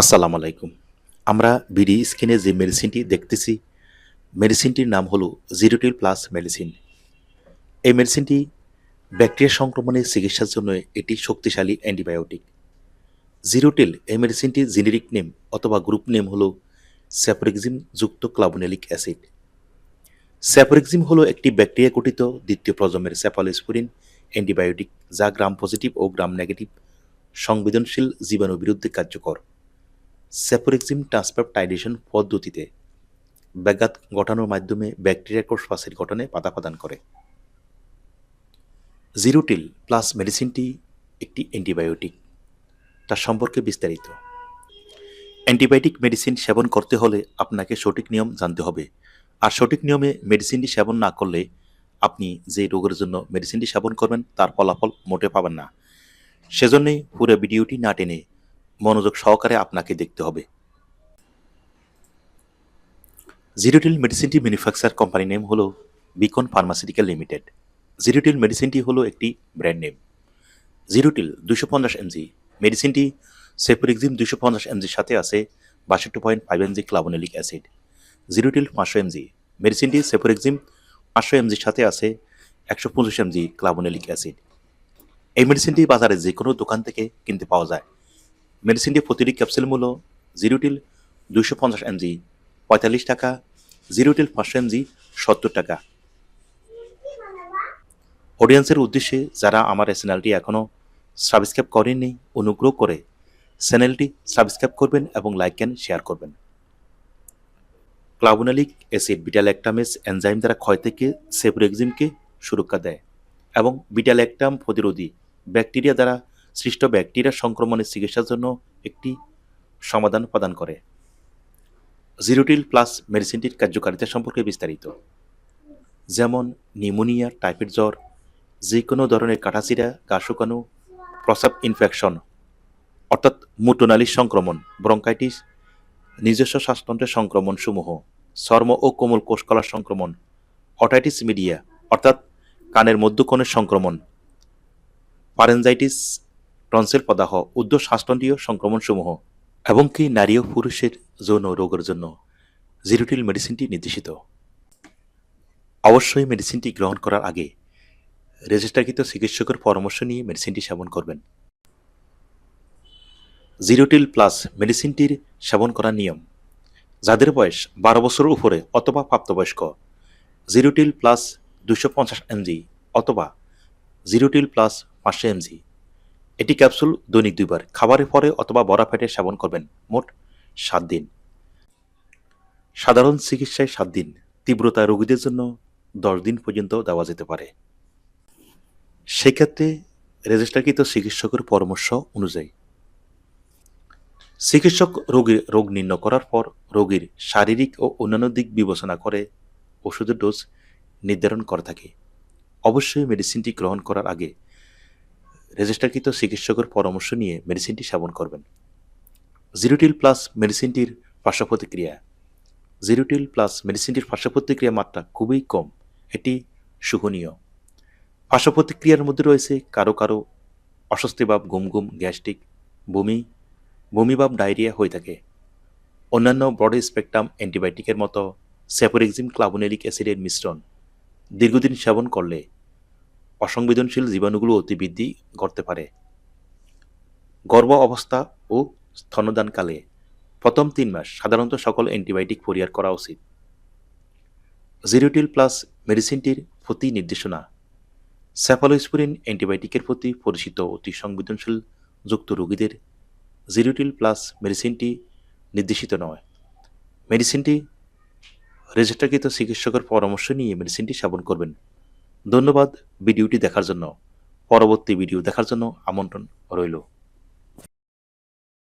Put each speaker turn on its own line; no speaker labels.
আসসালামু আলাইকুম। আমরা বিডি স্ক্রিনে যে মেডিসিনটি দেখতেছি, মেডিসিনটির নাম হলো জিরোটিল প্লাস মেডিসিন। এই মেডিসিনটি ব্যাকটেরিয়া সংক্রমণের চিকিৎসার জন্য এটি শক্তিশালী অ্যান্টিবায়োটিক। জিরোটিল এই মেডিসিনটির জেনেরিক নেম অথবা গ্রুপ নেম হলো স্যাপোরিক্সিম যুক্ত ক্লাবোনেলিক অ্যাসিড। স্যাপোরিক্সিম হলো একটি ব্যাকটেরিয়া গঠিত দ্বিতীয় প্রজন্মের স্যাপালোস্পুরিন অ্যান্টিবায়োটিক যা গ্রাম পজিটিভ ও গ্রাম নেগেটিভ সংবেদনশীল জীবাণুর বিরুদ্ধে কার্যকর। স্যাপোরিক্সিম ট্রান্সপেপটাইডেশন পদ্ধতিতে ব্যাঘাত ঘটানোর মাধ্যমে ব্যাকটেরিয়া কোষপাসের গঠনে বাধা প্রদান করে। জিরোটিল প্লাস মেডিসিনটি একটি অ্যান্টিবায়োটিক, তার সম্পর্কে বিস্তারিত। অ্যান্টিবায়োটিক মেডিসিন সেবন করতে হলে আপনাকে সঠিক নিয়ম জানতে হবে। আর সঠিক নিয়মে মেডিসিনটি সেবন না করলে আপনি যে রোগের জন্য মেডিসিনটি সেবন করবেন, তার ফলাফল মোটে পাবেন না। সেজন্যই পুরো ভিডিওটি না টেনে মনোযোগ সহকারে আপনাকে দেখতে হবে। জিরোটিল মেডিসিনটি ম্যানুফ্যাকচার কোম্পানি নেম হলো বিকন ফার্মাসিউটিক্যাল লিমিটেড জিরোটিল মেডিসিনটি হলো একটি ব্র্যান্ড নেম জিরোটিল দুশো পঞ্চাশ এমজি মেডিসিনটি সেপোরিক্সিম দুশো পঞ্চাশ এমজির সাথে আছে বাষট্টি point five mg clavulanic acid জিরোটিল পাঁচশো এমজি মেডিসিনটি সেপোরিক্সিম পাঁচশো এমজির সাথে আছে একশো পঁচিশ এমজি ক্লাবোনেলিক অ্যাসিড এই মেডিসিনটি বাজারে যে কোনো দোকান থেকে কিনতে পাওয়া যায়। মেডিসিনটি প্রতিটি ক্যাপসুল মূল্য জিরোটিল দুশো পঞ্চাশ এমজি, পঁয়তাল্লিশ টাকা, জিরোটিল পাঁচশো এমজি, সত্তর টাকা। অডিয়েন্সের উদ্দেশ্যে যারা আমার এই চ্যানেলটি এখনও সাবস্ক্রাইব করেননি, অনুগ্রহ করে চ্যানেলটি সাবস্ক্রাইব করবেন এবং লাইক অ্যান্ড শেয়ার করবেন। ক্লাবোনালিক অ্যাসিড বিটাল্যাক্টামেস এনজাইম দ্বারা ক্ষয় থেকে সেপ্রোক্সিমকে সুরক্ষা দেয় এবং বিটাল্যাক্টাম প্রতিরোধী ব্যাকটেরিয়া দ্বারা সৃষ্ট ব্যাকটেরিয়া সংক্রমণের চিকিৎসার জন্য একটি সমাধান প্রদান করে। জিরোটিল প্লাস মেডিসিনটির কার্যকারিতা সম্পর্কে বিস্তারিত। যেমন, নিউমোনিয়া, টাইফয়েড জ্বর যে কোনো ধরনের কাটাচিরা গা শুকানো প্রসাব ইনফেকশন অর্থাৎ মুটোনালির সংক্রমণ ব্রঙ্কাইটিস নিজস্ব শ্বাসতন্ত্রের সংক্রমণসমূহ চর্ম ও কোমল কোষকলার সংক্রমণ অটাইটিস মিডিয়া অর্থাৎ কানের মধ্যকোণের সংক্রমণ পারেনজাইটিস টনসিল প্রদাহ উদ্ধ শ্বাসতন্ত্রীয় সংক্রমণসমূহ এবং কি নারী ও পুরুষের যৌন রোগের জন্য জিরোটিল মেডিসিনটি নির্দেশিত। অবশ্যই মেডিসিনটি গ্রহণ করার আগে রেজিস্টারকৃত চিকিৎসকের পরামর্শ নিয়ে মেডিসিনটি সেবন করবেন। জিরোটিল প্লাস মেডিসিনটির সেবন করার নিয়ম। যাদের বয়স বারো বছরের উপরে অথবা প্রাপ্তবয়স্ক, জিরোটিল প্লাস দুশো পঞ্চাশ এমজি অথবা জিরোটিল প্লাস পাঁচশো এমজি এটি ক্যাপসুল দৈনিক দুইবার। খাবারের পরে অথবা বড়া ফেটে সেবন করবেন মোট সাত দিন। সাধারণ চিকিৎসায় সাত দিন। তীব্রতা রোগীদের জন্য দশ দিন পর্যন্ত দেওয়া যেতে পারে। সেক্ষেত্রে রেজিস্টারকৃত চিকিৎসকের পরামর্শ অনুযায়ী। চিকিৎসক রোগীর রোগ নির্ণয় করার পর রোগীর শারীরিক ও অন্যান্য দিক বিবেচনা করে ওষুধের ডোজ নির্ধারণ করে থাকে। অবশ্যই মেডিসিনটি গ্রহণ করার আগে রেজিস্টারকৃত চিকিৎসকের পরামর্শ নিয়ে মেডিসিনটি সেবন করবেন। জিরোটিল প্লাস মেডিসিনটির পার্শ্ব প্রতিক্রিয়া জিরোটিল প্লাস মেডিসিনটির পার্শ্ব প্রতিক্রিয়া মাত্রা খুবই কম। এটি সুখনীয় পার্শ্ব প্রতিক্রিয়ার মধ্যে রয়েছে কারও কারও অস্বস্তিভাব গুম গুম গ্যাস্ট্রিক, বমি, বমিভাব, ডায়রিয়া হয়ে থাকে। অন্যান্য ব্রড স্পেকট্রাম অ্যান্টিবায়োটিকের মতো স্যাপোরিক্সিম ক্লাবোনেলিক অ্যাসিডের মিশ্রণ দীর্ঘদিন সেবন করলে অসংবেদনশীল জীবাণুগুলো অতিবৃদ্ধি ঘটতে পারে। গর্ভ অবস্থা ও স্তনদানকালে প্রথম তিন মাস সাধারণত সকল অ্যান্টিবায়োটিক পরিহার করা উচিত। জিরোটিল প্লাস মেডিসিনটির প্রতি নির্দেশনা। স্যাফালোস্পুরিন অ্যান্টিবায়োটিকের প্রতি পরিচিত অতি সংবেদনশীল যুক্ত রোগীদের জিরোটিল প্লাস মেডিসিনটি নির্দেশিত নয়। মেডিসিনটি রেজিস্টারকৃত চিকিৎসকের পরামর্শ নিয়ে মেডিসিনটি সেবন করবেন। ধন্যবাদ ভিডিওটি দেখার জন্য। পরবর্তী ভিডিও দেখার জন্য আমন্ত্রণ রইল।